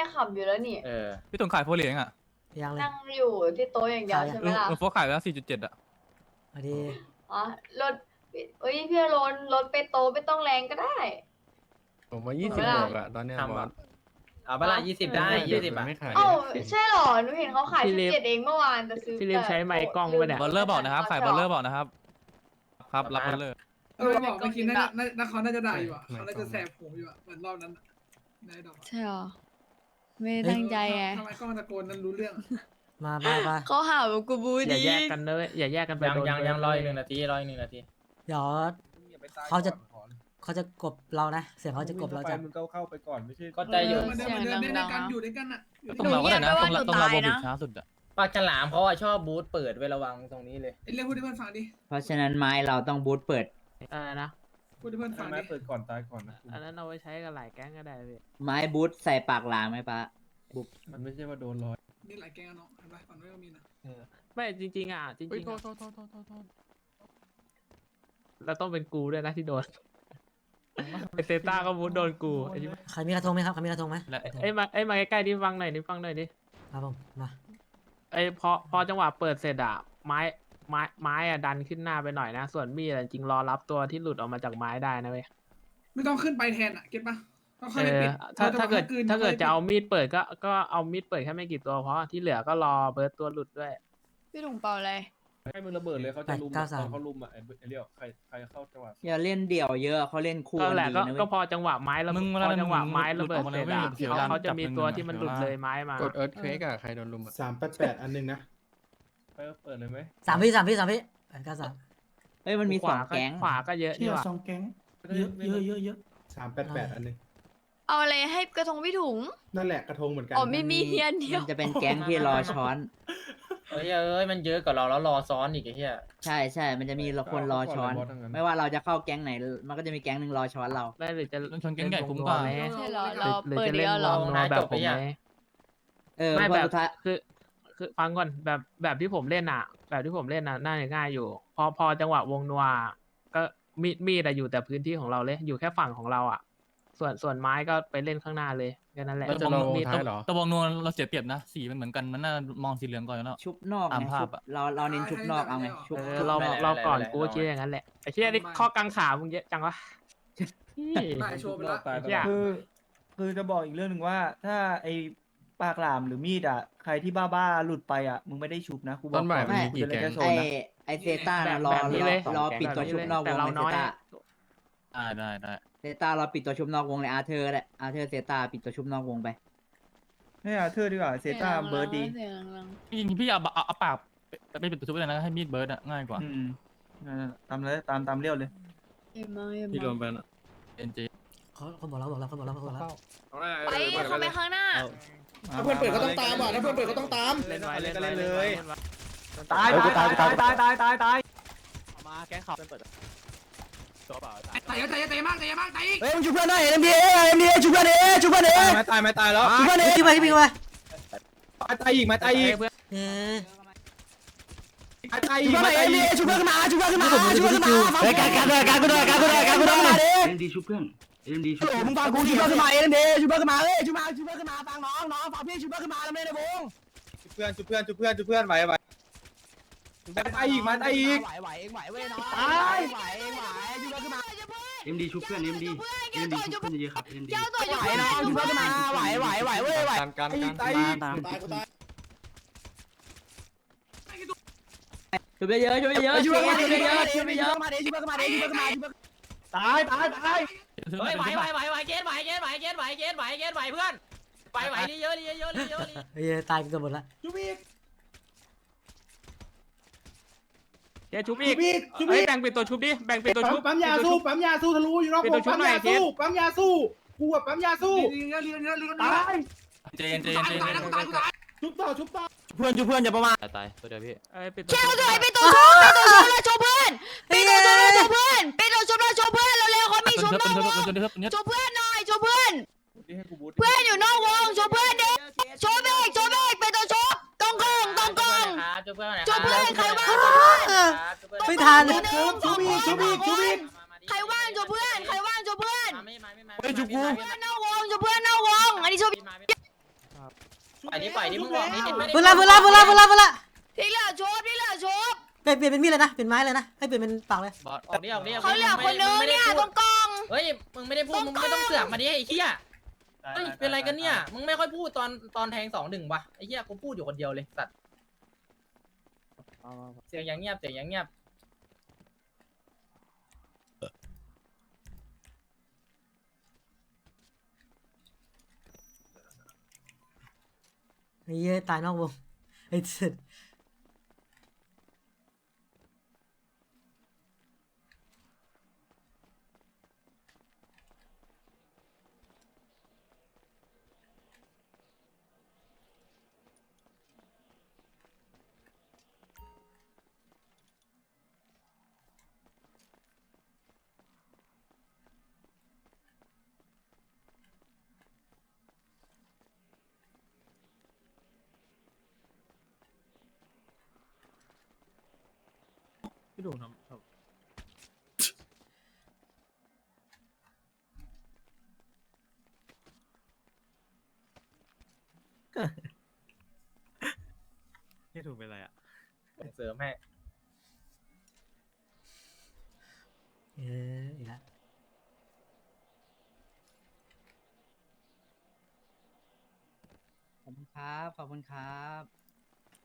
ได้ขับอยู่แล้วนี่ เออ พี่ตุ่นขายโฟเหลียงอะยังเลยนั่งอยู่ที่โต๊ะอย่างเดียวขายอะใช่ไหเอมอล่ะเออโฟขายไปแล้วสี่จุดเจ็ดอะ พอดีอ๋อรถเอ้ยพี่โรนรถไปโต๊ะไม่ต้องแรงก็ได้ ผมว่ายี่เวสิบลาบวกอะตอนเนี้ยทำบออะสเอาเวลายี่สิบได้ยี่สิบอะ ไม่ขายเอ้าใช่เหรอหนูเห็นเขาขายพี่สิบลิฟเจ็ดเองเมื่อวานแต่ซื้อพี่ลิฟใช้ไมค์กล้องปะเนี่ย บอลเลอร์บอกนะครับ ขายบอลเลอร์บอกนะครับ ครับ รับบอลเลอร์ เออบอกเมื่อกี้น่าน่าน่าเขาน่าจะด่าอยู่อะเขาน่าจะแสบหูอยู่อะเหมือนรอบนั้นอะในดอกอะใช่หรอ ไม่ได้ตั้งใจไงทำไมกล้องตะโกนนั้นรู้เรื่องอะมามามาเขาหาว่ากูบูอย่าดีแยกกันเลยอย่าแยกกันไปยังโดนยังยังเบิรอร์อีดกหนึ่งนาทีรออีกหนึ่งนาทีเดี๋ยว เขาจะ เขาจะกบเรานะ เสียงเขาจะกบเราจะ มึงก็เข้าไปก่อนไม่ใช่ก็ใจอยู่เหมือนเดิมเหมือนเดิมเล่นด้วยกันอยู่ด้วยกันอะอยู่ต้ด้อวยงกันเราก็ได้นะต้องเราต้องเราโบบิช้าสุดอะปากฉลามเขาอะชอบบูธเปิดไว้ระวังตรงนี้เลยเอ้ยเรียกพูดให้เพื่อนฟังดิเพราะฉะนั้นไม้เราต้องบูทเปิดอะไรนะ พูดให้เพื่อนฟังไม้ดิเปิดก่อนตายก่อนนะอันนั้นเอาไว้ใช้กับหลายแก๊งก็ได้พี่ไม้บูทใส่ปากหลามไหมปะมันไม่ใช่ว่าโดนร้อยนี่หลายแกงอะน้องเห็นไหมฝั่งนู้นก็มีนะไม่จริงๆอะจริงเฮ้ยๆโทษอะโทษโทษโทษโทษโทษเราต้องเป็นกูด้วยนะที่โดนไอเซต้าก็บูทโดนกูไอ้ที่ใครมีกระทงไหมครับใครมีกระทงไหมและเอ้ยมาเอ้ยมาใกล้ๆดิฟังหน่อยดิฟังหน่อยดิครับผมมาไอ้ยพอพอจังหวะเปิดเสร็จอะไม้ ไม้ไม้อะดันขึ้นหน้าไปหน่อยนะ ส่วนมีดอะจริงรอรับตัวที่หลุดออกมาจากไม้ได้นะเว้ย ไม่ต้องขึ้นไปแทนอะเก็ตปะต้องเข้าเอไปอปิดถ้ารถ้าเกิดลืนถ้าเกิดรจะเอามีดเปิดก็ก็เอามีดเปิดแค่ไม่กี่ตัวเพราะที่เหลือก็รอเบิร์ตตัวหลุดด้วยพี่ถุงเป่าอะไรให้มึงระเบิดเลยเขาจะลุมอะตอนเขาลุมอะไอ้ไอ้เรียวใครใครเข้าจังหวะอย่าเล่นเดี่ยวเยอะเขาเล่นคู่ก็กันแหละดีก็นะก็เว้ยพอจังหวะไม้ระมึเบิงดเวพลาอจังหวะไม้ระเบิดหลุเสร็จออกมาอะเลยเสียเวเขาลาเขาจะมีจับตัวมึงที่มันหลุดเสียเวลาเลยไม้มากดเอิร์ธเควกอะใครโดนลุมอะสามแปดแปดอันหนึ่งนะ ไปเปิดเลยไหมสามพี่สามพี่สามพี่แปดเก้าสามเฮ้ยมันมีขสอวางก็แก๊งขวาก็เยอะนี่หว่าเยอะเยอะเยอะเยอะสามแปดแปดอันหนึ่งเอาอะไรให้กระทงพี่ถุง นั่นแหละกระทงเหมือนกันอ๋อไม่มีเฮียนเดียวมันจะเป็นแก๊งที่รอช้อน เอ้ยเอ้ยมันเยอะกว่าเราแล้วรอซ้อนอีกไอ้เหี้ยใช่ใช่มันจะมีคนรอช้อน ไม่ว่าเราจะเข้าแก๊งไหน มันก็จะมีแก๊งหนึ่งรอช้อนเรา ได้หรือจะชนแก๊งใหญ่คุ้มกว่าไหม ใช่เหรอหเรารือเปิดจะเดีเล่นยวเหรอ วงนัวแบบผมไหมเออไม่เพแบราะบ สุดท้ายคือ คือฟังก่อนแบบแบบที่ผมเล่นอะ แบบที่ผมเล่นอะน่าจะง่ายอยู่ พอพอจังหวะวงนัวก็มีดมีดอะอยู่แต่พื้นที่ของเราเลย อยู่แค่ฝั่งของเราอะ ส่วนส่วนไม้ก็ไปเล่นข้างหน้าเลยแค่นั้นแหละ เราจะรอวงมีดท้ายเหรอ ตะวงนวลเราเสียเปรียบนะ สีมันเหมือนกัน มันน่ามองสีเหลืองก่อนอยู่แล้ว ชุบนอกตามไงภาพชุบอะ เราเราเน้นชุบนอกเอาไงชุบเออชุบเรานอกเราก่อนกูก็คิดอย่างนั้นแหละไอ้เชี่ยนี่ข้อกังขามึงเยอะจังวะได้โชว์ไปแล้วตายเชี่ยคือคือจะบอกอีกเรื่องหนึ่งว่า ถ้าไอ้ ปากหลามหรือมีดอะ ใครที่บ้าบ้าๆหลุดไปอะ มึงไม่ได้ชุบนะกูบต้อกนใหม่ก่อนมันมีกูกี่จะเล่นแก๊แค่งโซไอนนะไอเซต้าน่ะรอแบบนี้รอเลยรอปิดตัวชุบนอกแต่วงเราเลยน้อยเซต้าได้ได้ได้เซต้ารอปิดตัวชุบนอกวงเลยอาเธอร์แหละอาเธอร์เซต้าปิดตัวชุบนอกวงไป ให้อาเธอร์ดีกว่าเซต้าเบิร์ดดีเสียงลังจริงๆพี่เอาเอาเอาปากไปปิดประตูไปเลยนะให้มีดเบิร์ดอะง่ายกว่าอืมนั่นน่ะตามเลยตามตามเลี้ยวเลยเอ็มมาเอ็มที่รวมมาไปนะเอ็นจีเขาเขาบอกแล้วบอกแล้วเขาบอกแล้วเขาบอกแล้วไปเขาไปข้างหน้า ถ้าเพื่อนเปิดก็ต้องตามอะถ้าเพื่อนเปิดก็ต้องตามเล่นไว้เล่นก็ไว้เล่นเลยตายตายตายตายตายตายตายมาแก๊งขับเปิดแต่เยอะแต่เยอะแต่เยอะมากแต่เยอะมากแต่อีกเฮ้ยมึงชุบเพื่อนหน่อยเอ็มดีเอ็มดีชุบเพื่อนเอชุบเพื่อนเอไม่ตายไม่ตายแล้วชุบเพื่อนเอชุบไปชุบไปตายอีกไม่ตายอีกเอ๊ะตายอีกไม่ตายอีกชุบเพื่อนขึ้นมาชุบเพื่อนขึ้นมาชุบเพื่อนขึ้นมาเฮ้ยการการด้วยการกูด้วยการกูด้วยการกูด้วยมาดิเอ็มดีชุบเพื่อนเอ็ม ดีชุบโอ้มึงฟังกูชุบเพื่อนขึ้นมาเอ็มดีชุบเพื่อนขึ้นมาเฮ้ยชุบมาชุบเพื่อนขึ้นมาฟังน้องน้องฟังพี่ชุบเพื่อนขึ้นมาแล้วไม่ได้วงเพื่อนจุเพื่อนจุเพื่อนจุเพื่อนไหวไหวตายอีกมาตายอีกไหวไหวเองไหวเว้ยน้องไหวไหวเองไหวชุบเพื่อนขึ้นมาเอ็มดีชุบเพื่อนเอ็มดีเอ็มดีชุบเพื่อนเยอะครับเอ็มดีเจ้าตัวไหวน้องชุบเพื่อนขึ้นมาไหวไหวไหวเว้ยไหวการการการตายอีกตามตายกูตายชุบเยอะชุบเยอะชุบชุเพื่บอนเยขึ้นมาอะชุชุบบเพื่อนเยขึ้นอะมาชุบเพื่อนขึ้นมาชุบเพื่อนขึ้นมาชุบเพื่อนขึ้นมา ตายตายตายเฮ้ยไหวไหวไหวไหวเกตไหวเกตไหวเกตไหวเกตไหวเกตไหวเพื่อนไหวไหวดีเยอะดีเยอะดีเยอะดีเฮ้ยตายกันหมดละจุบีกแกชุบจุอีกบีกจุเฮ้บียกแบ่งเป็นตัวชุบดิ แบ่งเป็นตัวชุบปั๊มยาสู้ปั๊มยาสู้ทะลุอยู่รอบเป็นวตัวงชุบปั๊มหน่อยยาเกสู้ตปั๊มยาสู้กูอะปั๊มยาสู้ลีนเลีนเลีนเลีนตายเจนเจนตายเจกูนตายนะกูตายกูตายชุบต่อชุบต่อเพื่อนชุบเพื่อนอย่าประมาทตายตัวเดียวพี่เอ้ยเป็นตัวเจ้าชุบตัวเป็นตัวชุบเป็นตัวชุบแล้วชุบเพื่อนเป็นตัวชุบแล้วชุบเพื่อนเป็นตัว ตัวนี้ครับตัวชวยเพื่อนหน่อยชวยเพื่อน เพื่อนอยู่นอกวงชวยเพื่อนเด็กชวยเบกชวยเบกไปตัวชุบตรงกองตรงกองชวยเพื่อนใครว่างชวยเพื่อนใครว่างไม่ทันชุบอีกชุบอีกชุบอีกใครว่างชวยเพื่อนใครว่างชวยเพื่อนเฮ้ยชุบกูเพื่อนนอกวงชวยเพื่อนนอกวงอันนี้ช่วยอันนี้ปล่อยนี่มึงบอกนี่เพื่อนละเพื่อนละเพื่อนละเพื่อนละเพื่อนละที่เหลือชุบที่เหลือชุบเปลี่ยนเปลี่ยนเป็นมีดเลยนะเป็นไม้เลยนะให้เปลี่ยนเป็นปากเลยเขาเหลือคนนึงเนี่ยตรงกล่อง เฮ้ย มึงไม่ได้พูด มึงไม่ต้องเสือกมาดิไอ้เหี้ยเฮ้ย เป็นไรกันเนี่ย มึงไม่ค่อยพูดตอนตอนแทงสองหนึ่งวะไอ้เหี้ยกูพูดอยู่คนเดียวเลยสัตว์ เสียงย่งเงียบ เสียงย่งเงียบ ไอ้เหี้ยตายนอกวงไอ้สัส ไม่ดูนะพี่ดูเป็นไรอะเสริมแม่เอออีกแล้วขอบคุณครับ ขอบคุณครับ